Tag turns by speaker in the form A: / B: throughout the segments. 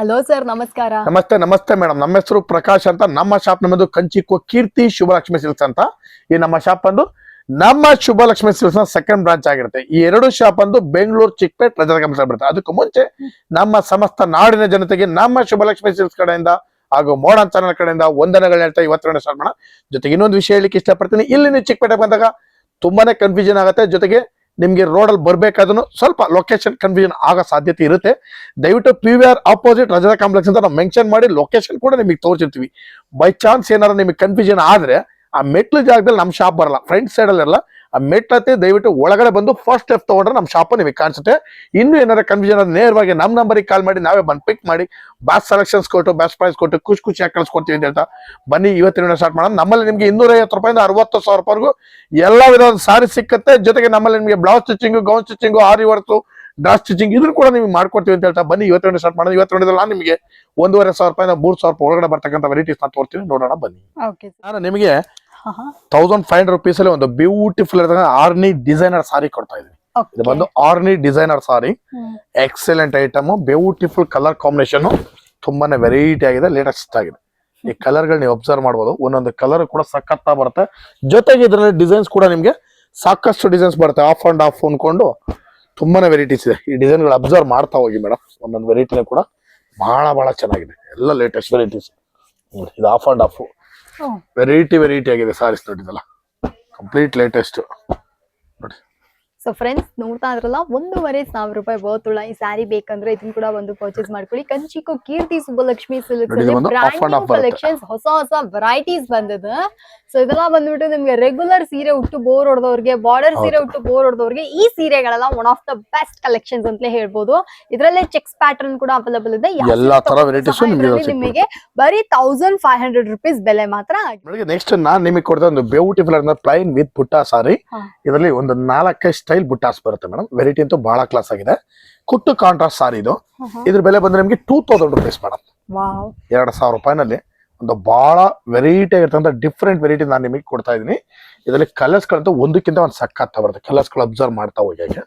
A: Hello sir ನಮಸ್ಕಾರ.
B: ನಮಸ್ತೆ ನಮಸ್ತೆ ಮೇಡಮ್ ನಮ್ಮ ಹೆಸರು ಪ್ರಕಾಶ್ ಅಂತ. ನಮ್ಮ ಶಾಪ್ ನಮ್ಮದು ಕಂಚಿಕೋ ಕೀರ್ತಿ ಶುಭಲಕ್ಷ್ಮಿ ಸಿಲ್ಸ್ ಅಂತ. ಈ ನಮ್ಮ ಶಾಪ್ ಅಂದು ನಮ್ಮ ಶುಭಲಕ್ಷ್ಮಿ ಸಿಲ್ಸ್ನ ಸೆಕೆಂಡ್ ಬ್ರಾಂಚ್ ಆಗಿರುತ್ತೆ. ಈ ಎರಡು ಶಾಪ್ ಅಂದು ಬೆಂಗಳೂರು, ಚಿಕ್ಕಪೇಟ್ ಕಂಪ್ಸ್ ಬರುತ್ತೆ. ಅದಕ್ಕೂ ಮುಂಚೆ ನಮ್ಮ ಸಮಸ್ತ ನಾಡಿನ ಜನತೆಗೆ ನಮ್ಮ ಶುಭಲಕ್ಷ್ಮಿ ಸಿಲ್ಸ್ ಕಡೆಯಿಂದ ಹಾಗೂ ಮೋಡನ್ ಚಾನಲ್ ಕಡೆಯಿಂದ ವಂದನೆಗಳು ಹೇಳ್ತಾ ಇವತ್ತು ಸ್ಟಾರ್ಟ್ ಮಾಡೋಣ. ಜೊತೆಗೆ ಇನ್ನೊಂದು ವಿಷಯ ಹೇಳಿಕ್ಕೆ ಇಷ್ಟಪಡ್ತೀನಿ. ಇಲ್ಲಿ ನೀವು ಚಿಕ್ಕಪೇಟೆ ಬಂದಾಗ ತುಂಬಾನೇ ಕನ್ಫ್ಯೂಷನ್ ಆಗುತ್ತೆ. ಜೊತೆಗೆ ನಿಮ್ಗೆ ರೋಡಲ್ಲಿ ಬರ್ಬೇಕಾದ್ರೂ ಸ್ವಲ್ಪ ಲೊಕೇಶನ್ ಕನ್ಫ್ಯೂಷನ್ ಆಗೋ ಸಾಧ್ಯತೆ ಇರುತ್ತೆ. ದಯವಿಟ್ಟು P V R opposite Raja complex ಅಂತ ನಾವು ಮೆನ್ಷನ್ ಮಾಡಿ ಲೊಕೇಶನ್ ಕೂಡ ನಿಮಗೆ ತೋರಿಸಿರ್ತೀವಿ. ಬೈ ಚಾನ್ಸ್ ಏನಾರ ನಿಮಗೆ ಕನ್ಫ್ಯೂಷನ್ ಆದ್ರೆ ಆ ಮೆಟ್ಲು ಜಾಗದಲ್ಲಿ ನಮ್ಮ ಶಾಪ್ ಬರಲ್ಲ ಫ್ರಂಟ್ ಸೈಡ್ ಅಲ್ಲ ಆ ಮೆಟ್ಲತ್ತಿ ದಯವಿಟ್ಟು ಒಳಗಡೆ ಬಂದು ಫಸ್ಟ್ ಸ್ಟೆಪ್ ತಗೊಂಡ್ರೆ ನಮ್ಮ ಶಾಪ್ ನಿಮಗೆ ಕಾಣಿಸುತ್ತೆ. ಇನ್ನು ಏನಾರ ಕನ್ಫ್ಯೂಷನ್ ಅದು ನೇರವಾಗಿ ನಮ್ಮ ನಂಬರಿಗೆ ಕಾಲ್ ಮಾಡಿ ನಾವೇ ಬಂದು ಪಿಕ್ ಮಾಡಿ ಬ್ಯಾಸ್ ಸೆಲೆಕ್ಷನ್ಸ್ ಕೊಟ್ಟು ಬ್ಯಾಸ್ ಪ್ರೈಸ್ ಕೊಟ್ಟು ಖುಷಿ ಖುಷಿಯಾಗಿ ಕಳ್ಸ್ಕೊಡ್ತೀವಿ ಅಂತ ಹೇಳ್ತಾ ಬನ್ನಿ ಇವತ್ತಿನ ಸ್ಟಾರ್ಟ್ ಮಾಡೋಣ. ನಮ್ಮಲ್ಲಿ ನಿಮಗೆ ಇನ್ನೂರ ಐವತ್ತು ರೂಪಾಯಿಂದ ಅರವತ್ತು ಸಾವಿರ ರೂಪಾಯಿಗೂ ಎಲ್ಲ ವಿಧದ ಸಾರಿ ಸಿಕ್ಕತ್ತೆ. ಜೊತೆಗೆ ನಮ್ಮಲ್ಲಿ ನಿಮಗೆ blouse stitching gown stitching aari work dress stitching ಇದನ್ನು ಕೂಡ ನಿಮಗೆ ಮಾಡ್ಕೊಡ್ತೀವಿ ಅಂತ ಹೇಳ್ತಾ ಬನ್ನಿ ಇವತ್ತು ಸ್ಟಾರ್ಟ್ ಮಾಡೋದು ಇವತ್ತು ನಾನು ನಿಮಗೆ ಒಂದೂವರೆ ಸಾವಿರ ರೂಪಾಯಿಂದ ಮೂರು ಸಾವಿರ ರೂಪಾಯಿ ಒಳಗಡೆ ಬರ್ತಕ್ಕಂಥ ವೆರೈಟೀಸ್ ನಾನು ತೋರ್ತೀನಿ. ನೋಡೋಣ ಬನ್ನಿ.
A: ಓಕೆ
B: ನಾನು ನಿಮಗೆ ತೌಸಂಡ್ ಫೈವ್ ಹಂಡ್ರೆಡ್ ರುಪೀಸ್ ಅಲ್ಲಿ ಒಂದು ಬ್ಯೂಟಿಫುಲ್ ಆರ್ನಿ ಡಿಸೈನರ್ ಸಾರಿ ಕೊಡ್ತಾ ಇದ್ದೀನಿ. ಇದು ಬಂದು Arni designer sari excellent item beautiful colour combination ತುಂಬಾನೇ ವೆರೈಟಿ ಆಗಿದೆ ಲೇಟೆಸ್ಟ್ ಆಗಿದೆ. ಈ ಕಲರ್ಗಳು ನೀವು ಅಬ್ಸರ್ವ್ ಮಾಡಬಹುದು ಒಂದೊಂದು ಕಲರ್ ಕೂಡ ಸಖತ್ತಾ ಬರುತ್ತೆ. ಜೊತೆಗೆ ಇದರಲ್ಲಿ ಡಿಸೈನ್ಸ್ ಕೂಡ ನಿಮ್ಗೆ ಸಾಕಷ್ಟು ಡಿಸೈನ್ಸ್ ಬರುತ್ತೆ. ಆಫ್ ಅಂಡ್ ಆಫ್ ಅನ್ಕೊಂಡು ತುಂಬಾನೇ ವೆರೈಟೀಸ್ ಇದೆ. ಈ ಡಿಸೈನ್ಗಳು ಅಬ್ಸರ್ವ್ ಮಾಡ್ತಾ ಹೋಗಿ ಮೇಡಮ್. ಒಂದೊಂದು ವೆರೈಟಿನ ಕೂಡ ಬಹಳ ಬಹಳ ಚೆನ್ನಾಗಿದೆ. ಎಲ್ಲ ಲೇಟೆಸ್ಟ್ ವೆರೈಟೀಸ್ ಇದು off and off variety variety ಆಗಿದೆ ಸಾರೀಸ್ ನೋಡಿದಲ್ಲ ಕಂಪ್ಲೀಟ್ ಲೇಟೆಸ್ಟ್ ನೋಡಿ.
A: ಸೊ ಫ್ರೆಂಡ್ಸ್ ನೋಡ್ತಾ ಇದ್ರಲ್ಲ ಒಂದೂವರೆ ಸಾವಿರ ರೂಪಾಯಿ ಬೋತುಳ ಈ ಸ್ಯಾರಿ ಬೇಕಂದ್ರೆ ಇದನ್ನ ಕೂಡ ಒಂದು ಪರ್ಚೇಸ್ ಮಾಡ್ಕೊಳ್ಳಿ. ಕಂಚಿಕೋ ಕೀರ್ತಿ ಸುಬ್ಬಲಕ್ಷ್ಮಿ ಸಿಲ್ಕ್ಸ್
B: ಬರುತ್ತೆ.
A: ಕಲೆಕ್ಷನ್ಸ್ ಹೊಸ ಹೊಸ ವೆರೈಟೀಸ್ ಬಂದದ. ಸೊ ಇದೆಲ್ಲ ಬಂದ್ಬಿಟ್ಟು ನಿಮ್ಗೆ ರೆಗ್ಯುಲರ್ ಸೀರೆ ಉಟ್ಟು ಬೋರ್ ಹೊಡೆದವ್ರಿಗೆ ಬಾರ್ಡರ್ ಸೀರೆ ಉಟ್ಟು ಬೋರ್ ಹೊಡೆದವ್ರಿಗೆ ಈ ಸೀರೆಗಳೆಲ್ಲ one of the best collections ಅಂತಲೇ ಹೇಳ್ಬೋದು. ಇದರಲ್ಲೇ ಚೆಕ್ಸ್ ಪ್ಯಾಟರ್ನ್ ಕೂಡ ಅವೈಲೇಬಲ್ ಇದೆ.
B: ನಿಮ್ಗೆ
A: ಬರೀ ತೌಸಂಡ್ ಫೈವ್ ಹಂಡ್ರೆಡ್ ರುಪೀಸ್ ಬೆಲೆ ಮಾತ್ರ
B: ನೆಕ್ಸ್ಟ್ ನಾನ್ ನಿಮಗೆ ಕೊಡ್ತಾ ಒಂದು ಬ್ಯೂಟಿಫುಲ್ ಪ್ಲೈನ್ ವಿತ್ ಪುಟ್ಟ ಸಾರಿ. ಇದರಲ್ಲಿ ಒಂದು ನಾಲ್ಕೈದು ಸ್ಟೈಲ್ ಬುಟ್ಟಾಸ್ ಬರುತ್ತೆ ಮೇಡಮ್. ವೆರೈಟಿ ಅಂತೂ ಬಹಳ ಕ್ಲಾಸ್ ಆಗಿದೆ. ಕುಟ್ಟು ಕಾಂಟ್ರಾಸ್ಟ್ ಸಾರಿ ಇದು. ಇದ್ರ ಬೆಲೆ ಬಂದ್ರೆ ನಿಮಗೆ ಟೂ ತೌಸಂಡ್ ರುಪೀಸ್ ಮೇಡಮ್. ಎರಡ್ ಸಾವಿರ ರೂಪಾಯಿನಲ್ಲಿ ಒಂದು ಬಹಳ ವೆರೈಟಿ ಆಗಿರ್ತಕ್ಕಂಥ ಡಿಫ್ರೆಂಟ್ ವೆರೈಟಿ ನಾನು ನಿಮಗೆ ಕೊಡ್ತಾ ಇದೀನಿ ಇದರಲ್ಲಿ ಕಲರ್ಸ್ ಗಳಂತೂ ಒಂದಕ್ಕಿಂತ ಒಂದು ಸಕ್ಕತ್ತಾ ಬರುತ್ತೆ. ಕಲರ್ಸ್ಗಳು ಅಬ್ಸರ್ವ್ ಮಾಡ್ತಾ ಹೋಗಿ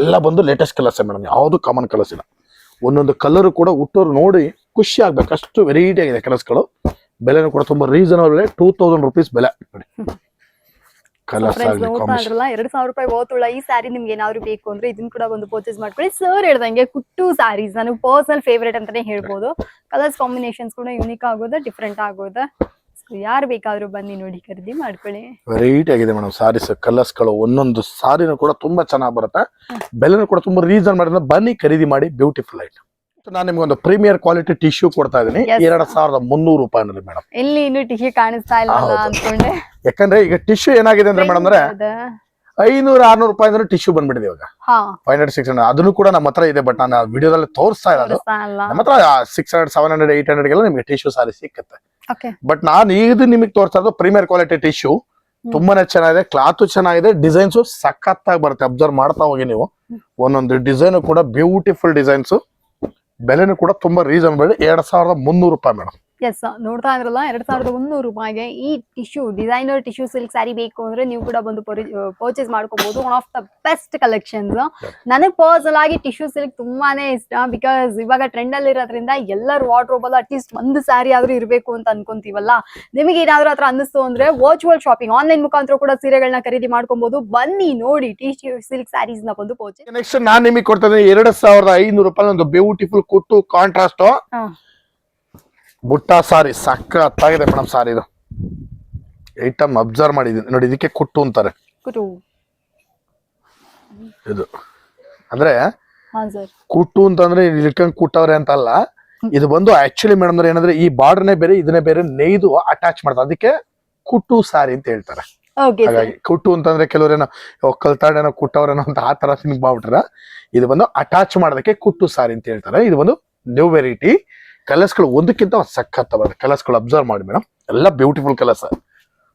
B: ಎಲ್ಲ ಬಂದು ಲೇಟೆಸ್ಟ್ ಕಲರ್ಸ್ ಮೇಡಮ್. ಯಾವುದು ಕಾಮನ್ ಕಲರ್ಸ್ ಇಲ್ಲ. ಒಂದೊಂದು ಕಲರ್ ಕೂಡ ಹುಟ್ಟೋರು ನೋಡಿ ಖುಷಿ ಆಗ್ಬೇಕು. ಅಷ್ಟು ವೆರೈಟಿ ಆಗಿದೆ ಕಲರ್ಸ್ಗಳು. ಬೆಲೆನೂ ಕೂಡ ತುಂಬಾ ರೀಸನಬಲ್ ಟೂ ತೌಸಂಡ್ ರುಪೀಸ್ ಬೆಲೆ. ನೋಡಿ.
A: ನೋಡ್ತಾ ಎರಡ್ ಸಾವಿರ ರೂಪಾಯಿ ಓತುಳ ಈ ಸ್ಯಾರಿ ನಿಮ್ಗೆ ಏನಾದ್ರು ಬೇಕು ಅಂದ್ರೆ ಇದನ್ನ ಕೂಡ ಒಂದು ಪರ್ಚೇಸ್ ಮಾಡ್ಕೊಳ್ಳಿ. ಸರ್ ಹೇಳ್ದಂಗೆ ಕುಟ್ಟು ಸ್ಯಾರೀಸ್ ನನಗೆ ಪರ್ಸನಲ್ ಫೇವ್ರೇಟ್ ಅಂತಾನೆ ಹೇಳ್ಬೋದು. ಕಲರ್ಸ್ ಕಾಂಬಿನೇಷನ್ಸ್ ಕೂಡ ಯುನಿಕ್ ಆಗೋದ ಡಿಫ್ರೆಂಟ್ ಆಗೋದ. ಯಾರು ಬೇಕಾದ್ರೂ ಬನ್ನಿ ನೋಡಿ ಖರೀದಿ ಮಾಡ್ಕೊಳ್ಳಿ.
B: ವೆರೈಟಿ ಆಗಿದೆ ಮೇಡಮ್ ಸಾರೀಸ್ ಕಲರ್ಸ್ಗಳು ಒಂದೊಂದು ಸಾರಿನೂ ಕೂಡ ತುಂಬಾ ಚೆನ್ನಾಗಿ ಬರುತ್ತೆ. ಬೆಲೆನೂ ಕೂಡ ತುಂಬಾ ರೀಸನ್ ಮಾಡಿದ್ರೆ ಬನ್ನಿ ಖರೀದಿ ಮಾಡಿ ಬ್ಯೂಟಿಫುಲ್ ಐಟಮ್ ನಾನು ನಿಮ್ಗೆ ಒಂದು ಪ್ರೀಮಿಯರ್ ಕ್ವಾಲಿಟಿ ಟಿಶ್ಯೂ ಕೊಡ್ತಾ
A: ಇದೀನಿ.
B: ಎರಡ್ ಸಾವಿರದ ಮುನ್ನೂರು ರೂಪಾಯಿನಲ್ಲಿ ಮೇಡಮ್
A: ಎಲ್ಲಿ ಇನ್ನು ಟಿಶ್ಯೂ ಕಾಣಿಸ್ತಾ ಇಲ್ಲ. ಅನ್ಕೊಂಡೆ.
B: ಯಾಕಂದ್ರೆ ಈಗ ಟಿಶ್ಯೂ ಏನಾಗಿದೆ ಅಂದ್ರೆ ಮೇಡಮ್ ಅಂದ್ರೆ ಐನೂರ ಆರ್ನೂರು ರೂಪಾಯಿ ಅಂದ್ರೆ ಟಿಶ್ಯೂ ಬಂದ್ಬಿಟ್ಟಿದೆ ಇವಾಗ. ಫೈವ್ ಹಂಡ್ರೆಡ್ ಸಿಕ್ಸ್ ಹಂಡ್ರೆಡ್ ಅದನ್ನು ಕೂಡ ನಮ್ಮ ಹತ್ರ ಇದೆ ಬಟ್ ನಾನು ವಿಡಿಯೋದಲ್ಲಿ ತೋರಿಸ್ತಾ
A: ಇಲ್ಲ
B: ನಮ್ಮ ಹತ್ರ six hundred seven hundred eight ಹಂಡ್ರೆಡ್ಗೆಲ್ಲ ನಿಮಗೆ ಟಿಶ್ಯೂ ಸಾರಿ ಸಿಕ್ಕತ್ತೆ. ಬಟ್ ನಾನು ಈಗ ನಿಮಗೆ ತೋರಿಸ್ತಾ ಇರೋದು ಪ್ರೀಮಿಯರ್ ಕ್ವಾಲಿಟಿ ಟಿಶ್ಯೂ ತುಂಬಾನೇ ಚೆನ್ನಾಗಿದೆ ಕ್ಲಾತ್ ಚೆನ್ನಾಗಿದೆ ಡಿಸೈನ್ಸ್ ಸಖತ್ತಾಗಿ ಬರುತ್ತೆ. ಅಬ್ಸರ್ವ್ ಮಾಡ್ತಾ ಹೋಗಿ ನೀವು. ಒಂದೊಂದು ಡಿಸೈನ್ ಕೂಡ ಬ್ಯೂಟಿಫುಲ್ ಡಿಸೈನ್ಸ್ ಬೆಲೆನೂ ಕೂಡ ತುಂಬಾ ರೀಸನಬಲ್ ಎರಡು ಸಾವಿರದ ಮುನ್ನೂರು ರೂಪಾಯಿ ಮೇಡಮ್.
A: ಎಸ್ ನೋಡ್ತಾ ಇದ್ರಲ್ಲ ಎರಡ್ ಸಾವಿರದ ಮುನ್ನೂರು ರೂಪಾಯಿಗೆ ಈ tissue designer tissue silk sari ಬೇಕು ಅಂದ್ರೆ ನೀವು ಕೂಡ ಬಂದು ಪರ್ಚೇಸ್ ಮಾಡ್ಕೋಬಹುದು one of the best collections ನನಗೆ ಪರ್ಸನಲ್ ಆಗಿ ಟಿಶ್ಯೂ ಸಿಲ್ಕ್ ತುಂಬಾನೇ ಇಷ್ಟ ಬಿಕಾಸ್ ಇವಾಗ ಟ್ರೆಂಡ್ ಅಲ್ಲಿ ಇರೋದ್ರಿಂದ ಎಲ್ಲರ ವಾರ್ಡ್ರೋಬ್ ಅಲ್ಲಿ ಅಟ್ಲೀಸ್ಟ್ ಒಂದು ಸ್ಯಾರಿ ಆದ್ರೂ ಇರಬೇಕು ಅಂತ ಅನ್ಕೊಂತೀವಲ್ಲ. ನಿಮಗೆ ಏನಾದ್ರೂ ಹತ್ರ ಅನ್ನಿಸ್ತು ಅಂದ್ರೆ ವರ್ಚುವಲ್ ಶಾಪಿಂಗ್ ಆನ್ಲೈನ್ ಮುಖಾಂತರ ಕೂಡ ಸೀರೆಗಳನ್ನ ಖರೀದಿ ಮಾಡ್ಕೊಬಹುದು ಬನ್ನಿ ನೋಡಿ ಟಿಶ್ಯೂ ಸಿಲ್ಕ್ ಸ್ಯಾರೀಸ್ನ ಬಂದು ಪರ್ಚೇಸ್
B: ನೆಕ್ಸ್ಟ್ ನಾನು ನಿಮಗೆ ಕೊಡ್ತಾ ಇದ್ದೀನಿ ಎರಡ್ ಸಾವಿರದ ಐನೂರು ರೂಪಾಯಿ ಒಂದು ಬ್ಯೂಟಿಫುಲ್ ಕುಟ್ಟು ಕಾಂಟ್ರಾಸ್ಟ್ ಬುಟ್ಟ ಸಾರಿ ಸಖತ್ತಾಗಿದೆ ಮೇಡಮ್ ಸಾರಿ ಇದು. ಐಟಮ್ ಅಬ್ಸರ್ವ್ ಮಾಡಿದೀನಿ ನೋಡಿ ಇದಕ್ಕೆ ಕುಟ್ಟು ಅಂತಾರೆ. ಇದು. ಅಂದ್ರೆ ಕುಟ್ಟು ಅಂತಂದ್ರೆ ಇಳ್ಕೊಂಡ್ ಕುಟ್ಟವ್ರೆ ಅಂತಲ್ಲ ಇದು ಬಂದು ಆಕ್ಚುಲಿ ಮೇಡಮ್ ಅಂದ್ರೆ ಏನಂದ್ರೆ ಈ ಬಾರ್ಡರ್ನೇ ಬೇರೆ ಇದನ್ನೇ ಬೇರೆ ನೇಯ್ದು ಅಟ್ಯಾಚ್ ಮಾಡ್ತಾರೆ. ಅದಕ್ಕೆ ಕುಟ್ಟು ಸಾರಿ ಅಂತ ಹೇಳ್ತಾರೆ. ಹಾಗಾಗಿ ಕುಟ್ಟು ಅಂತಂದ್ರೆ ಕೆಲವರೇನೋ ಕಲ್ತಾಡೇನೋ ಕುಟ್ಟವ್ರೇನೋ ಅಂತ ಆ ತರ ಥಿಂಕ್ ಮಾಡ್ಬಿಟ್ರ ಇದು ಬಂದು ಅಟ್ಯಾಚ್ ಮಾಡೋದಕ್ಕೆ ಕುಟ್ಟು ಸಾರಿ ಅಂತ ಹೇಳ್ತಾರೆ. ಇದು ಬಂದು ನ್ಯೂ ವೆರೈಟಿ ಕಲರ್ಸ್ಗಳು ಒಂದಕ್ಕಿಂತ ಸಖತ್ ಬರುತ್ತೆ ಕಲರ್ಸ್ಗಳು ಅಬ್ಸರ್ವ್ ಮಾಡಿ ಮೇಡಮ್ ಎಲ್ಲ ಬ್ಯೂಟಿಫುಲ್ ಕಲರ್ಸ್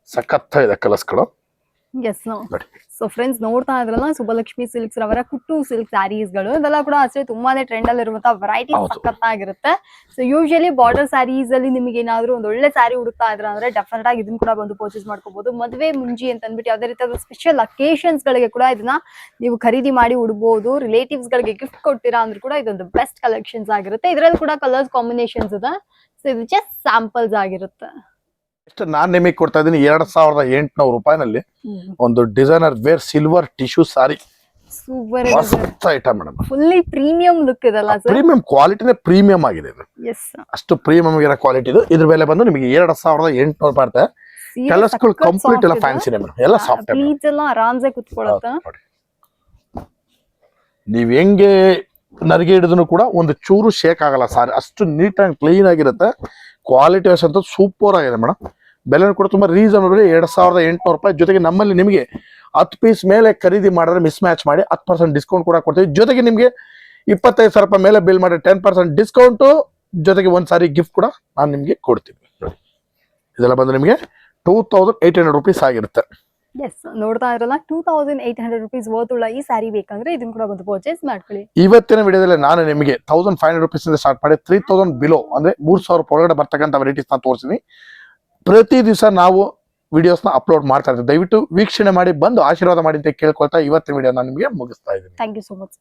B: ಸಖತ್ತ ಇದೆ ಕಲರ್ಸ್ಗಳು
A: ಎಸ್
B: ನೋ
A: ಸೊ ಫ್ರೆಂಡ್ಸ್ ನೋಡ್ತಾ ಇದ್ರಲ್ಲ ಸುಬ್ಬಲಕ್ಷ್ಮಿ ಸಿಲ್ಕ್ಸ್ ರವರ ಕುಟ್ಟು ಸಿಲ್ಕ್ ಸ್ಯಾರೀಸ್ಗಳು ಇದೆಲ್ಲ ಕೂಡ ಅಷ್ಟೇ ತುಂಬಾನೇ ಟ್ರೆಂಡ್ ಅಲ್ಲಿ ಇರುವಂತಹ ವೆರೈಟಿ. ಸಖತ್ತಾಗಿರುತ್ತೆ. ಸೊ ಯೂಶಲಿ ಬಾರ್ಡರ್ ಸ್ಯಾರೀಸ್ ಅಲ್ಲಿ ನಿಮಗೆ ಏನಾದ್ರು ಒಂದು ಒಳ್ಳೆ ಸ್ಯಾರಿ ಹುಡುಕ್ತಾ ಇದ್ರ ಅಂದ್ರೆ ಡೆಫಿನೆಟ್ ಆಗಿ ಇದನ್ನ ಕೂಡ ಬಂದು ಪರ್ಚೇಸ್ ಮಾಡ್ಕೋಬಹುದು ಮದುವೆ ಮುಂಜಿ ಅಂತ ಅಂದ್ಬಿಟ್ಟು ಯಾವ್ದೇ ರೀತಿಯಾದ ಸ್ಪೆಷಲ್ ಅಕೇಶನ್ಸ್ ಗಳಿಗೆ ಕೂಡ ಇದನ್ನ ನೀವು ಖರೀದಿ ಮಾಡಿ ಉಡಬಹುದು ರಿಲೇಟಿವ್ಸ್ ಗಳಿಗೆ ಗಿಫ್ಟ್ ಕೊಡ್ತೀರಾ ಅಂದ್ರೂ ಕೂಡ ಇದೊಂದು ಬೆಸ್ಟ್ ಕಲೆಕ್ಷನ್ಸ್ ಆಗಿರುತ್ತೆ. ಇದರಲ್ಲಿ ಕೂಡ ಕಲರ್ಸ್ ಕಾಂಬಿನೇಷನ್ಸ್ ಇದೆ. ಸೊ ಇದು ಜಸ್ಟ್ ಸ್ಯಾಂಪಲ್ಸ್ ಆಗಿರುತ್ತೆ.
B: ಎಷ್ಟು ನಾನ್ ನಿಮಗೆ ಕೊಡ್ತಾ ಇದ್ದೀನಿ ಎರಡ್ ಸಾವಿರದ ಎಂಟುನೂರು ರೂಪಾಯಿನಲ್ಲಿ ಒಂದು designer wear silver tissue sari.
A: Super
B: ಮಸ್ತ್ item madam.
A: Fully premium look ಇದಲ್ಲ ಸರ್
B: ಪ್ರೀಮಿಯಂ ಕ್ವಾಲಿಟಿನೇ ಪ್ರೀಮಿಯಂ ಆಗಿದೆ ಇದು.
A: ಎಸ್
B: ಅಷ್ಟು ಪ್ರೀಮಿಯಂ ಇರೋ ಕ್ವಾಲಿಟಿ ಇದು. ಇದ್ರ ಬೆಲೆ ಬಂದು ನಿಮಗೆ ಎರಡ್ ಸಾವಿರದ ಎಂಟುನೂರು ಬರುತ್ತೆ ಕಲರ್ಸ್ಗಳು ಕಂಪ್ಲೀಟ್ ಎಲ್ಲ ಫ್ಯಾನ್ಸಿ ಮೇಡಮ್. ಎಲ್ಲ ಸಾಫ್ಟ್
A: ಪ್ಲೀಸ್ ಎಲ್ಲ ಆರಾಮ್ಸೆ ಕುತ್ಕೊಳ್ಳುತ್ತೆ
B: ನೀವ್ ಹೆಂಗೆ ನರಿಗೆ ಹಿಡಿದ್ರು ಕೂಡ ಒಂದು ಚೂರು ಶೇಕ್ ಆಗಲ್ಲ ಸಾರಿ ಅಷ್ಟು ನೀಟ್ ಅಂಡ್ ಕ್ಲೀನ್ ಆಗಿರುತ್ತೆ. ಕ್ವಾಲಿಟಿ ವೈಸ್ ಅಂತ ಸೂಪರ್ ಆಗಿದೆ ಮೇಡಮ್. ಬೆಲೆ ಕೂಡ ತುಂಬಾ ರೀಸನಬಲ್ ಎರಡ್ ಸಾವಿರದ ಎಂಟುನೂರು ರೂಪಾಯಿ ಜೊತೆಗೆ ನಮ್ಮಲ್ಲಿ ನಿಮಗೆ ಹತ್ತು ಪೀಸ್ ಮೇಲೆ ಖರೀದಿ ಮಾಡಿದ್ರೆ ಮಿಸ್ ಮ್ಯಾಚ್ ಮಾಡಿ ಹತ್ತು ಪರ್ಸೆಂಟ್ ಡಿಸ್ಕೌಂಟ್ ಕೂಡ ಕೊಡ್ತೀವಿ. ಜೊತೆಗೆ ನಿಮಗೆ ಇಪ್ಪತ್ತೈದು ಸಾವಿರ ರೂಪಾಯಿ ಮೇಲೆ ಬಿಲ್ ಮಾಡಿ ಟೆನ್ ಪರ್ಸೆಂಟ್ ಡಿಸ್ಕೌಂಟು ಜೊತೆಗೆ ಒಂದು ಸಾರಿ ಗಿಫ್ಟ್ ಕೂಡ ನಾನು ನಿಮಗೆ ಕೊಡ್ತೀನಿ. ಇದೆಲ್ಲ ಬಂದು ನಿಮಗೆ two thousand eight hundred rupees ಆಗಿರುತ್ತೆ.
A: ಎಸ್ ನೋಡ್ತಾ ಇರಲ್ಲ two thousand eight hundred rupees worth ಉಳ್ಳ ಈ ಸ್ಯಾರಿ ಬೇಕಂದ್ರೆ ಇದನ್ನ ಕೂಡ ಒಂದು ಪರ್ಚೇಸ್ ಮಾಡ್ಕೊಳ್ಳಿ.
B: ಇವತ್ತಿನ ವಿಡಿಯೋದಲ್ಲಿ ನಾನು ನಿಮಗೆ ತೌಸಂಡ್ ಫೈವ್ ಹಂಡ್ರೆಡ್ ರುಪೀಸ್ ಇಂದ ಸ್ಟಾರ್ಟ್ ಮಾಡಿ ತ್ರೀ ತೌಸಂಡ್ ಬಿಲೋ ಅಂದ್ರೆ ಮೂರ್ ಸಾವಿರ ಒಳಗಡೆ ಬರ್ತಕ್ಕಂಥ ವೆರೈಟೀಸ್ ನಾನು ತೋರಿಸ್ತೀನಿ. ಪ್ರತಿ ದಿವಸ ನಾವು ವಿಡಿಯೋಸ್ನ ಅಪ್ಲೋಡ್ ಮಾಡ್ತಾ ಇದ್ದೀವಿ ದಯವಿಟ್ಟು ವೀಕ್ಷಣೆ ಮಾಡಿ ಬಂದು ಆಶೀರ್ವಾದ ಮಾಡಿ ಅಂತ ಕೇಳ್ಕೊಳ್ತಾ ಇವತ್ತಿನ ವಿಡಿಯೋ ನಾನು ನಿಮಗೆ ಮುಗಿಸ್ತಾ ಇದ್ದೀನಿ.
A: Thank you so much